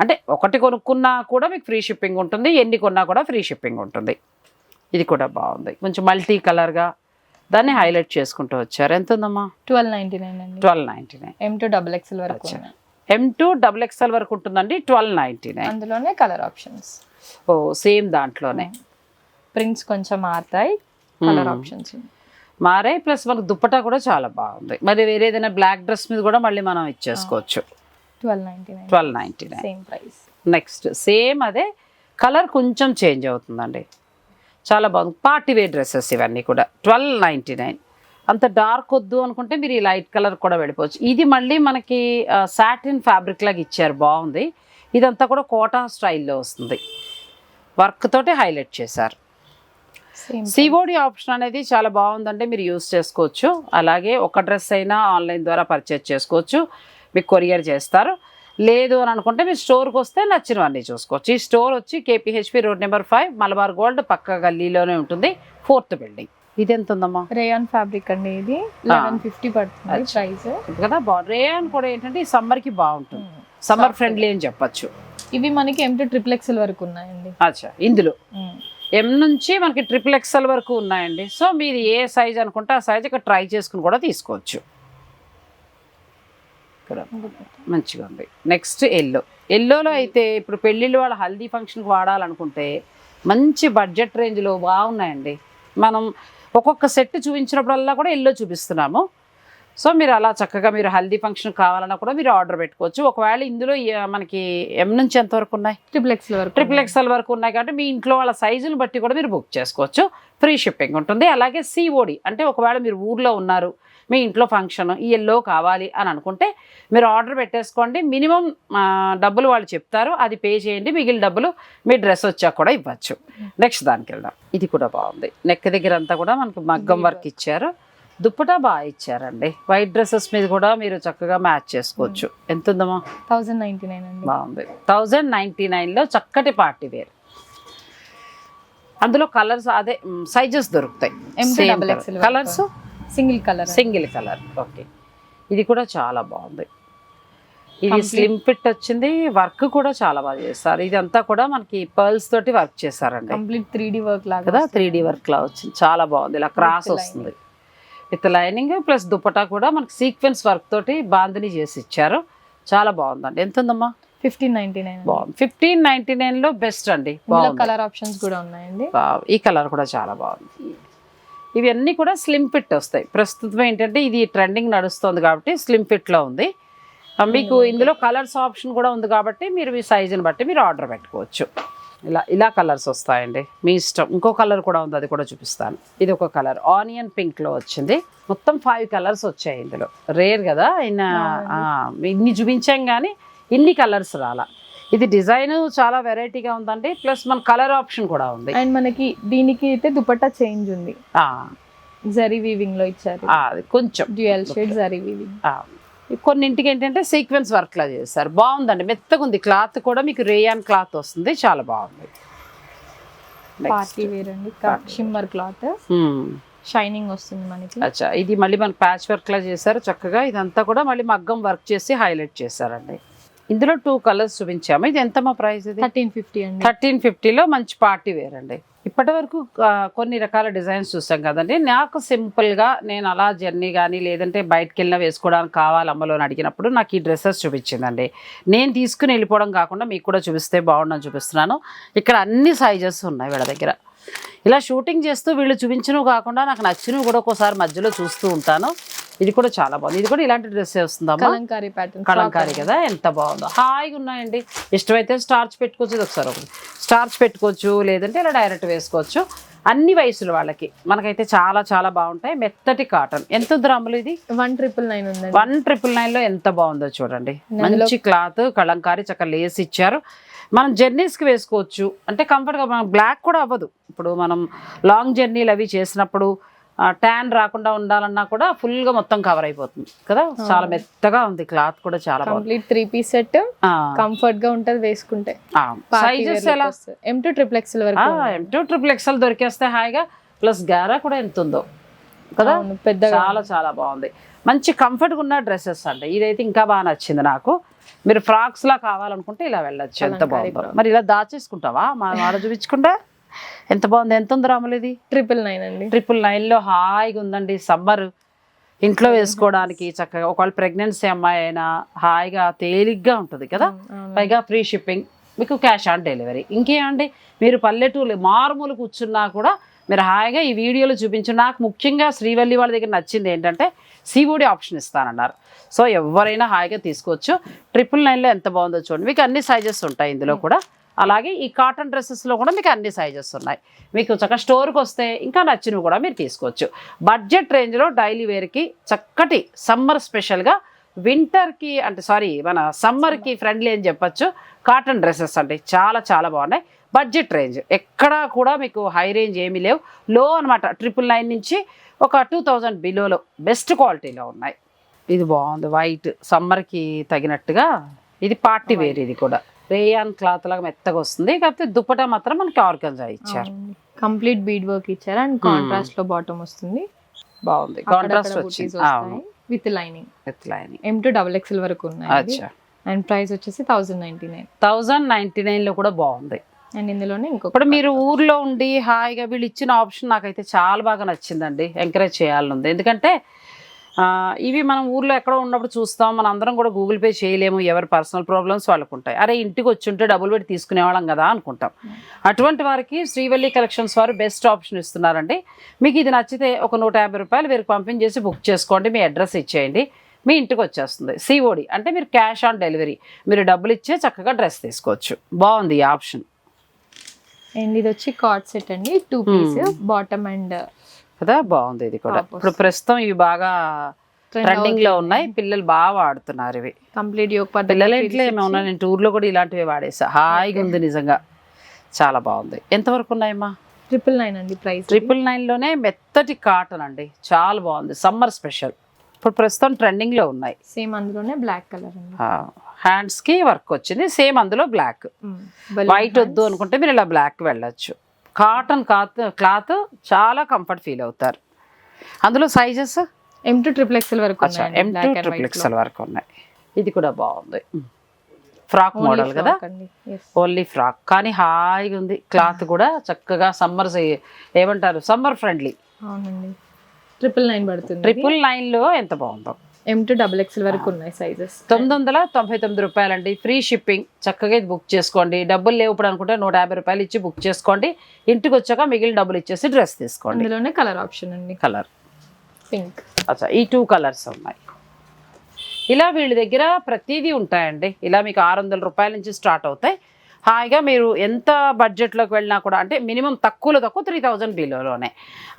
అంటే ఒకటి కొనుక్కున్నా కూడా మీకు ఫ్రీ షిప్పింగ్ ఉంటుంది ఎన్ని కొన్నా కూడా ఫ్రీ షిప్పింగ్ ఉంటుంది. ఇది కూడా బాగుంది. కొంచెం మల్టీ కలర్గా దాన్ని హైలైట్ చేసుకుంటూ వచ్చారు. ఎంత ఉందమ్మా ట్వెల్వ్ నైన్టీ నైన్ అండి. Twelve nine. M to double XL వరకు. ఎం టూ డబుల్ ఎక్స్ఎల్ వరకు ఉంటుందండి ట్వెల్వ్ నైంటీ నైన్. అందులోనే కలర్ ఆప్షన్స్. ఓ సేమ్ దాంట్లోనే. ప్రింట్స్ కొంచెం మారుతాయి కలర్ ఆప్షన్స్ మారే ప్లస్ మనకు దుప్పటా కూడా చాలా బాగుంది. మరి వేరే ఏదైనా బ్లాక్ డ్రెస్ మీద కూడా మళ్ళీ మనం ఇచ్చేసుకోవచ్చు. Twelve ninety nine. Twelve ninety nine. Same price next same అదే కలర్ కొంచెం చేంజ్ అవుతుందండి. చాలా బాగుంది. పార్టీ వేర్ డ్రెస్సెస్ ఇవన్నీ కూడా. Twelve ninety nine. అంత డార్క్ వద్దు అనుకుంటే మీరు ఈ లైట్ కలర్ కూడా వెళ్ళిపోవచ్చు. ఇది మళ్ళీ మనకి సాటిన్ ఫ్యాబ్రిక్ లాగా ఇచ్చారు. బాగుంది. ఇదంతా కూడా కోటా స్టైల్లో వస్తుంది. వర్క్ తోటి హైలైట్ చేశారు. సిఓడి ఆప్షన్ అనేది చాలా బాగుందంటే మీరు యూస్ చేసుకోవచ్చు. అలాగే ఒక డ్రెస్ అయినా ఆన్లైన్ ద్వారా పర్చేజ్ చేసుకోవచ్చు. మీకు కొరియర్ చేస్తారు. లేదు అని అనుకుంటే మీరు స్టోర్కి వస్తే నచ్చినవన్నీ చూసుకోవచ్చు. ఈ స్టోర్ వచ్చి KPHB road number five Malabar gold పక్క గల్లీలోనే ఉంటుంది. Fourth building. ఇది ఎంత ఉందమ్మా? రేయాన్ ఫ్యాబ్రిక్ అండి ఇది. లెవెన్ ఫిఫ్టీ పడుతుంది ప్రైస్. కదా బాగుంది రేయాన్ కూడా ఏంటంటే ఈ సమ్మర్కి బాగుంటుంది. సమ్మర్ ఫ్రెండ్లీ అని చెప్పొచ్చు. ఇవి మనకి ఎం టు ట్రిపుల్ ఎక్స్ఎల్ వరకు ఉన్నాయండి. అచ్చా ఇందులో. ఎం నుంచి మనకి ట్రిపుల్ ఎక్స్ఎల్ వరకు ఉన్నాయండి. సో మీరు ఏ సైజ్ అనుకుంటే ఆ సైజ్ ఇక్కడ ట్రై చేసుకుని కూడా తీసుకోవచ్చు. మంచిగా ఉంది. నెక్స్ట్ ఎల్లో ఎల్లోలో అయితే ఇప్పుడు పెళ్ళిళ్ళు వాళ్ళ హల్దీ ఫంక్షన్కి వాడాలనుకుంటే మంచి బడ్జెట్ రేంజ్లో బాగున్నాయండి. మనం ఒక్కొక్క సెట్ చూపించినప్పుడల్లా కూడా ఎల్లో చూపిస్తున్నాము. సో మీరు అలా చక్కగా మీరు హల్దీ ఫంక్షన్ కావాలన్నా కూడా మీరు ఆర్డర్ పెట్టుకోవచ్చు. ఒకవేళ ఇందులో మనకి ఎం నుంచి ఎంతవరకు ఉన్నాయి? ట్రిపుల్ ఎక్స్ఎల్ వరకు ట్రిపుల్ ఎక్స్ఎల్ వరకు ఉన్నాయి కాబట్టి మీ ఇంట్లో వాళ్ళ సైజుని బట్టి కూడా మీరు బుక్ చేసుకోవచ్చు. ఫ్రీ షిప్పింగ్ ఉంటుంది. అలాగే సిఓడి అంటే ఒకవేళ మీరు ఊర్లో ఉన్నారు మీ ఇంట్లో ఫంక్షన్ ఈ ఎల్లో కావాలి అని అనుకుంటే మీరు ఆర్డర్ పెట్టేసుకోండి. మినిమం డబ్బులు వాళ్ళు చెప్తారు. అది పే చేయండి. మిగిలిన డబ్బులు మీ డ్రెస్ వచ్చాక కూడా ఇవ్వచ్చు. నెక్స్ట్ దానికి వెళ్దాం. ఇది కూడా బాగుంది. నెక్ దగ్గర అంతా కూడా మనకి మగ్గం వర్క్ ఇచ్చారు. దుప్పటా బాగా ఇచ్చారండి. వైట్ డ్రెస్సెస్ మీద కూడా మీరు చక్కగా మ్యాచ్ చేసుకోవచ్చు. ఎంత ఉందమ్మా? థౌసండ్ నైన్టీ నైన్ బాగుంది. థౌజండ్ నైంటీ నైన్లో చక్కటి పార్టీ వేర్. అందులో కలర్స్ అదే సైజెస్ దొరుకుతాయి. Colours single colour single colour. Okay. ఇది కూడా చాలా బాగుంది. ఇది స్లిమ్ ఫిట్ వచ్చింది. వర్క్ కూడా చాలా బాగా చేస్తారు. ఇదంతా కూడా మనకి పర్ల్స్ తోటి వర్క్ చేశారండి కంప్లీట్ త్రీ డి వర్క్ లాగా కదా త్రీ డి వర్క్ లా వచ్చింది. చాలా బాగుంది. ఇలా క్రాస్ వస్తుంది. విత్ లైనింగ్ ప్లస్ దుపట్టా కూడా మనకి సీక్వెన్స్ వర్క్ తోటి బాందిని చేసి ఇచ్చారు. చాలా బాగుందండి. ఎంత ఉందమ్మా? ఫిఫ్టీన్ నైన్టీ నైన్ బాగుంది. ఫిఫ్టీన్ నైన్టీ నైన్లో బెస్ట్ అండి. కలర్ ఆప్షన్స్ కూడా ఉన్నాయండి. ఈ కలర్ కూడా చాలా బాగుంది. ఇవన్నీ కూడా స్లిమ్ ఫిట్ వస్తాయి. ప్రస్తుతం ఏంటంటే ఇది ట్రెండింగ్ నడుస్తుంది కాబట్టి స్లిమ్ ఫిట్లో ఉంది. మీకు ఇందులో కలర్స్ ఆప్షన్ కూడా ఉంది కాబట్టి మీరు మీ సైజుని బట్టి మీరు ఆర్డర్ పెట్టుకోవచ్చు. ఇలా ఇలా కలర్స్ వస్తాయండి. మీ ఇష్టం. ఇంకో కలర్ కూడా ఉంది అది కూడా చూపిస్తాను. ఇది ఒక కలర్ ఆనియన్ పింక్లో వచ్చింది. మొత్తం ఫైవ్ కలర్స్ వచ్చాయి ఇందులో. రేర్ కదా ఇన్ని చూపించాం కానీ ఇన్ని కలర్స్ రాలా. ఇది డిజైన్ చాలా వెరైటీగా ఉందండి. ప్లస్ మన కలర్ ఆప్షన్ కూడా ఉంది. అండ్ మనకి దీనికి అయితే దుపట్టా చేంజ్ ఉంది. జరీ వీవింగ్లో ఇచ్చారు. కొంచెం. డ్యూయల్ షేడ్ జరీ వీవింగ్ కొన్నింటికి ఏంటంటే సీక్వెన్స్ వర్క్లా చేస్తారు బాగుందండి. మెత్తగా ఉంది. క్లాత్ కూడా మీకు రేయాన్ క్లాత్ వస్తుంది. చాలా బాగుంది. పార్టీ వేర్ అండి. Shimmer cloth. షైనింగ్ వస్తుంది మనకి. అచ్చా. ఇది మళ్ళీ మనకి ప్యాచ్ వర్క్లా చేశారు చక్కగా. ఇదంతా కూడా మళ్ళీ మగ్గం వర్క్ చేసి హైలైట్ చేశారండి. ఇందులో టూ కలర్స్ చూపించాము. ఇది ఎంతమ్మా ప్రైస్ ఇది? థర్టీన్ ఫిఫ్టీ అండి. థర్టీన్ ఫిఫ్టీలో మంచి పార్టీ వేర్ అండి. ఇప్పటి వరకు కొన్ని రకాల డిజైన్స్ చూసాం కదండి. నాకు సింపుల్గా నేను అలా జర్నీ కానీ లేదంటే బయటకు వెళ్ళినా వేసుకోవడానికి కావాలి అమ్మలో అడిగినప్పుడు నాకు ఈ డ్రెస్సెస్ చూపించిందండి. నేను తీసుకుని వెళ్ళిపోవడం కాకుండా మీకు కూడా చూపిస్తే బాగుండని చూపిస్తున్నాను. ఇక్కడ అన్ని సైజెస్ ఉన్నాయి వీళ్ళ దగ్గర. ఇలా షూటింగ్ చేస్తూ వీళ్ళు చూపించినవి కాకుండా నాకు నచ్చినవి కూడా ఒక్కోసారి మధ్యలో చూస్తూ ఉంటాను. ఇది కూడా చాలా బాగుంది. ఇది కూడా ఇలాంటి డ్రెస్ వస్తుందమ్మా. కలంకారీ ప్యాటర్న్ కలంకారీ కదా ఎంత బాగుందో. హాయిగా ఉన్నాయండి. ఇష్టమైతే స్టార్చ్ పెట్టుకోవచ్చు ఇది ఒకసారి ఒకటి. స్టార్చ్ పెట్టుకోవచ్చు లేదంటే ఇలా డైరెక్ట్ వేసుకోవచ్చు. అన్ని వయసుల వాళ్ళకి. మనకైతే చాలా చాలా బాగుంటాయి. మెత్తటి కాటన్ ఎంత గ్రాములు ఇది? వన్ ట్రిపుల్ నైన్ ఉందండి. వన్ ట్రిపుల్ నైన్లో ఎంత బాగుందో చూడండి. మంచి క్లాత్ కలంకారీ చక్కగా లేస్ ఇచ్చారు. మనం జర్నీస్కి వేసుకోవచ్చు. అంటే కంఫర్ట్గా మనం బ్లాక్ కూడా అవ్వదు. ఇప్పుడు మనం లాంగ్ జర్నీలు అవి చేసినప్పుడు ట్యాన్ రాకుండా ఉండాలన్నా కూడా ఫుల్గా మొత్తం కవర్ అయిపోతుంది. కదా? చాలా మెత్తగా ఉంది క్లాత్ కూడా చాలా కంప్లీట్ త్రీ పీస్ సెట్ కంఫర్ట్గా ఉంటది వేసుకుంటే. సైజెస్ ఎలా? ఎం టు ట్రిపుల్ ఎక్స్ఎల్ వరకు. ఎం టూ ట్రిపుల్ ఎక్స్ఎల్ దొరికేస్తే హాయిగా ప్లస్ గారా కూడా ఎంత ఉందో. కదా? పెద్దగా చాలా చాలా బాగుంది. మంచి కంఫర్ట్గా ఉన్న డ్రెస్సెస్ అండి. ఇదైతే ఇంకా బాగా నచ్చింది నాకు. మీరు ఫ్రాక్స్ లా కావాలనుకుంటే ఇలా వెళ్ళొచ్చు. ఎంత బాగుందో. మరి ఇలా దాచేసుకుంటావా? మా చూపించుకుంటా? ఎంత బాగుంది? ఎంత ఉంది రాములు ఇది? ట్రిపుల్ నైన్ అండి. ట్రిపుల్ నైన్లో హాయిగా ఉందండి సమ్మర్ ఇంట్లో వేసుకోవడానికి చక్కగా ఒకవేళ ప్రెగ్నెన్సీ అమ్మాయి అయినా హాయిగా తేలిగ్గా ఉంటుంది కదా. పైగా ఫ్రీ షిప్పింగ్ మీకు క్యాష్ ఆన్ డెలివరీ ఇంకేమండి? మీరు పల్లెటూరు మారుమూల కూర్చున్నా కూడా మీరు హాయిగా ఈ వీడియోలో చూపించు. నాకు ముఖ్యంగా శ్రీవల్లి వాళ్ళ దగ్గర నచ్చింది ఏంటంటే సీఓడి ఆప్షన్ ఇస్తానన్నారు. సో ఎవరైనా హాయిగా తీసుకోవచ్చు. ట్రిపుల్ నైన్లో ఎంత బాగుందో చూడండి. మీకు అన్ని సైజెస్ ఉంటాయి ఇందులో కూడా. అలాగే ఈ కాటన్ డ్రెస్సెస్లో కూడా మీకు అన్ని సైజెస్ ఉన్నాయి. మీకు చక్కగా స్టోర్కి వస్తే ఇంకా నచ్చినవి కూడా మీరు తీసుకోవచ్చు. బడ్జెట్ రేంజ్లో డైలీ వేర్కి చక్కటి సమ్మర్ స్పెషల్గా వింటర్కి అంటే సారీ మన సమ్మర్కి ఫ్రెండ్లీ అని చెప్పచ్చు. కాటన్ డ్రెస్సెస్ అండి చాలా చాలా బాగున్నాయి. బడ్జెట్ రేంజ్ ఎక్కడా కూడా మీకు హై రేంజ్ ఏమీ లేవు. లో అనమాట ట్రిపుల్ నైన్ నుంచి ఒక టూ థౌజండ్ బిలోలో బెస్ట్ క్వాలిటీలో ఉన్నాయి. ఇది బాగుంది. వైట్ సమ్మర్కి తగినట్టుగా ఇది పార్టీ వేర్ ఇది కూడా. రేయాన్ క్లాత్ లాగా మెత్తగా వస్తుంది. కాకపోతే దుప్పటా మాత్రం మనకి ఆర్గంజా ఇచ్చారు. కంప్లీట్ బీడ్ వర్క్ ఇచ్చారు. అండ్ కాంట్రాస్ట్లో బాటమ్ వస్తుంది. బాగుంది. కాంట్రాస్ట్ వచ్చింది. With lining. ఎట్లయిన M to double XL వరకు ఉన్నాయి అండ్ ప్రైస్ వచ్చేసి thousand ninety nine thousand ninety నైన్లో కూడా బాగుంది. అండ్ ఇందులోనే ఇంకొక ఇప్పుడు మీరు ఊర్లో ఉండి హాయిగా వీళ్ళు ఇచ్చిన ఆప్షన్ నాకైతే చాలా బాగా నచ్చిందండి. ఎంకరేజ్ చేయాలని ఉంది. ఎందుకంటే ఇవి మనం ఊర్లో ఎక్కడో ఉన్నప్పుడు చూస్తాం. మన అందరం కూడా గూగుల్ పే చేయలేము. ఎవరి పర్సనల్ ప్రాబ్లమ్స్ వాళ్ళకు ఉంటాయి. అరే ఇంటికి వచ్చి ఉంటే డబ్బులు పెట్టి తీసుకునేవాళ్ళం కదా అనుకుంటాం. అటువంటి వారికి శ్రీవల్లి కలెక్షన్స్ వారు బెస్ట్ ఆప్షన్ ఇస్తున్నారండి. మీకు ఇది నచ్చితే ఒక నూట యాభై రూపాయలు వీరికి పంపించేసి బుక్ చేసుకోండి. మీ అడ్రస్ ఇచ్చేయండి. మీ ఇంటికి వచ్చేస్తుంది. సిఓడి అంటే మీరు క్యాష్ ఆన్ డెలివరీ మీరు డబ్బులు ఇచ్చే చక్కగా డ్రెస్ తీసుకోవచ్చు. బాగుంది ఈ ఆప్షన్ అండ్ ఇది వచ్చి కార్డ్ సెట్ అండి. టూ పీస్ బాటమ్ అండ్ కదా? బాగుంది ఇది కూడా. ఇప్పుడు ప్రస్తుతం ఇవి బాగా ట్రెండింగ్లో ఉన్నాయి. పిల్లలు బాగా వాడుతున్నారు ఇవి. కంప్లీట్ యోగ్ పిల్లల ఇంట్లో ఏమైనా నేను టూర్లో కూడా ఇలాంటివి వాడేసా. హాయిగా ఉంది నిజంగా. చాలా బాగుంది. ఎంతవరకు ఉన్నాయమ్మా? ట్రిపుల్ నైన్ అండి ప్రైస్ ట్రిపుల్ నైన్లోనే మెత్తటి కాటన్ అండి. చాలా బాగుంది. సమ్మర్ స్పెషల్ ఇప్పుడు ప్రస్తుతం trending లో ఉన్నాయి. సేమ్ అందులోనే బ్లాక్ కలర్ అండి. హ్యాండ్స్కి వర్క్ వచ్చింది. సేమ్ అందులో బ్లాక్ వైట్ వద్దు అనుకుంటే మీరు ఇలా బ్లాక్ వెళ్ళొచ్చు. కాటన్ క్లాత్ క్లాత్ చాలా కంఫర్ట్ ఫీల్ అవుతారు. అందులో sizes M to triple XL వరకు ఎం టూ ట్రిపుల్ ఎక్స్ఎల్ వరకు ఉన్నాయి. ఇది కూడా బాగుంది. ఫ్రాక్ మోడల్ కదా? ఓన్లీ ఫ్రాక్ కానీ హాయిగా ఉంది. క్లాత్ కూడా చక్కగా సమ్మర్ ఏమంటారు? సమ్మర్ ఫ్రెండ్లీ ట్రిపుల్ నైన్ పడుతుంది. ట్రిపుల్ నైన్లో ఎంత బాగుందో. ఎం టు డబుల్ ఎక్స్ఎల్ వరకు ఉన్నాయి సైజెస్ తొమ్మిది వందల తొంభై తొమ్మిది రూపాయలండి. ఫ్రీ షిప్పింగ్ చక్కగా ఇది బుక్ చేసుకోండి. డబ్బులు లేవు ఇప్పుడు అనుకుంటే నూట యాభై రూపాయలు ఇచ్చి బుక్ చేసుకోండి. ఇంటికి వచ్చాక మిగిలిన డబ్బులు ఇచ్చేసి డ్రెస్ తీసుకోండి. అందులోనే కలర్ ఆప్షన్ అండి. కలర్ పింక్ అచ్చా ఈ టూ కలర్స్ ఉన్నాయి. ఇలా వీళ్ళ దగ్గర ప్రతిదీ ఉంటాయండి. ఇలా మీకు ఆరు వందల రూపాయల నుంచి స్టార్ట్ అవుతాయి. హాయిగా మీరు ఎంత బడ్జెట్లోకి వెళ్ళినా కూడా అంటే మినిమం తక్కువలో తక్కువ త్రీ థౌజండ్ బిలోలోనే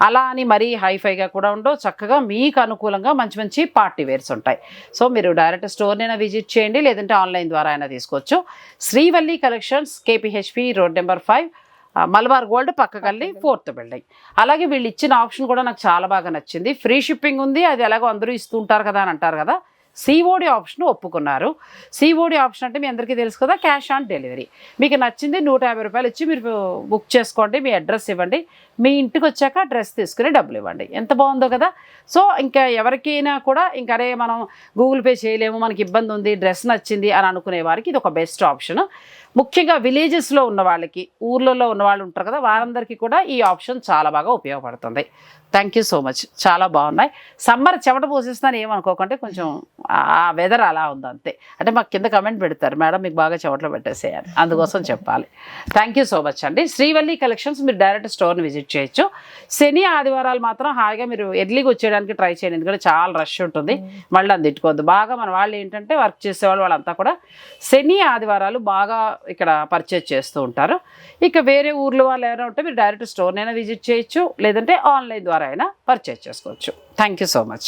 అలా అని మరీ హైఫైగా కూడా ఉండవు. చక్కగా మీకు అనుకూలంగా మంచి మంచి పార్టీ వేర్స్ ఉంటాయి. సో మీరు డైరెక్ట్ స్టోర్నైనా విజిట్ చేయండి లేదంటే ఆన్లైన్ ద్వారా అయినా తీసుకోవచ్చు. Srivalli collections KPHB road number five Malabar gold పక్కకల్లి fourth building. అలాగే వీళ్ళు ఇచ్చిన ఆప్షన్ కూడా నాకు చాలా బాగా నచ్చింది. ఫ్రీ షిప్పింగ్ ఉంది అది ఎలాగో అందరూ ఇస్తూ ఉంటారు కదా అని అంటారు కదా. సిఓడి ఆప్షన్ ఒప్పుకున్నారు. సిఓడి ఆప్షన్ అంటే మీ అందరికీ తెలుసు కదా క్యాష్ ఆన్ డెలివరీ మీకు నచ్చింది నూట యాభై రూపాయలు ఇచ్చి మీరు బుక్ చేసుకోండి మీ అడ్రస్ ఇవ్వండి. మీ ఇంటికి వచ్చాక డ్రెస్ తీసుకుని డబ్బులు ఇవ్వండి. ఎంత బాగుందో కదా. సో ఇంకా ఎవరికైనా కూడా ఇంకా అరే మనం గూగుల్ పే చేయలేము మనకి ఇబ్బంది ఉంది డ్రెస్ నచ్చింది అని అనుకునే వారికి ఇది ఒక బెస్ట్ ఆప్షన్ ముఖ్యంగా విలేజెస్లో ఉన్న వాళ్ళకి ఊర్లలో ఉన్న వాళ్ళు ఉంటారు కదా వారందరికీ కూడా ఈ ఆప్షన్ చాలా బాగా ఉపయోగపడుతుంది. థ్యాంక్ యూ సో మచ్ చాలా బాగున్నాయి. సమ్మర్ చెమట పోసేస్తాను ఏమనుకోకుంటే కొంచెం ఆ వెదర్ అలా ఉంది అంతే. అంటే మాకు కింద కమెంట్ పెడతారు. మేడం మీకు బాగా చెమటలో పెట్టేసేయాలి. అందుకోసం చెప్పాలి. థ్యాంక్ యూ సో మచ్ అండి. శ్రీవల్లి కలెక్షన్స్ మీరు డైరెక్ట్ స్టోర్ని విజిట్ చేయొచ్చు. శని ఆదివారాలు మాత్రం హాయిగా మీరు ఎర్లీగా వచ్చేయడానికి ట్రై చేయండి. ఎందుకంటే చాలా రష్ ఉంటుంది. మళ్ళీ అది తిట్టుకోవద్దు. బాగా మన వాళ్ళు ఏంటంటే వర్క్ చేసేవాళ్ళు వాళ్ళంతా కూడా శని ఆదివారాలు బాగా ఇక్కడ పర్చేజ్ చేస్తూ ఉంటారు. ఇక వేరే ఊర్లో వాళ్ళు ఎవరైనా ఉంటే మీరు డైరెక్ట్ స్టోర్నైనా విజిట్ చేయొచ్చు. లేదంటే ఆన్లైన్ ద్వారా ద్వారా అయినా పర్చేజ్ చేసుకోవచ్చు. Thank you so much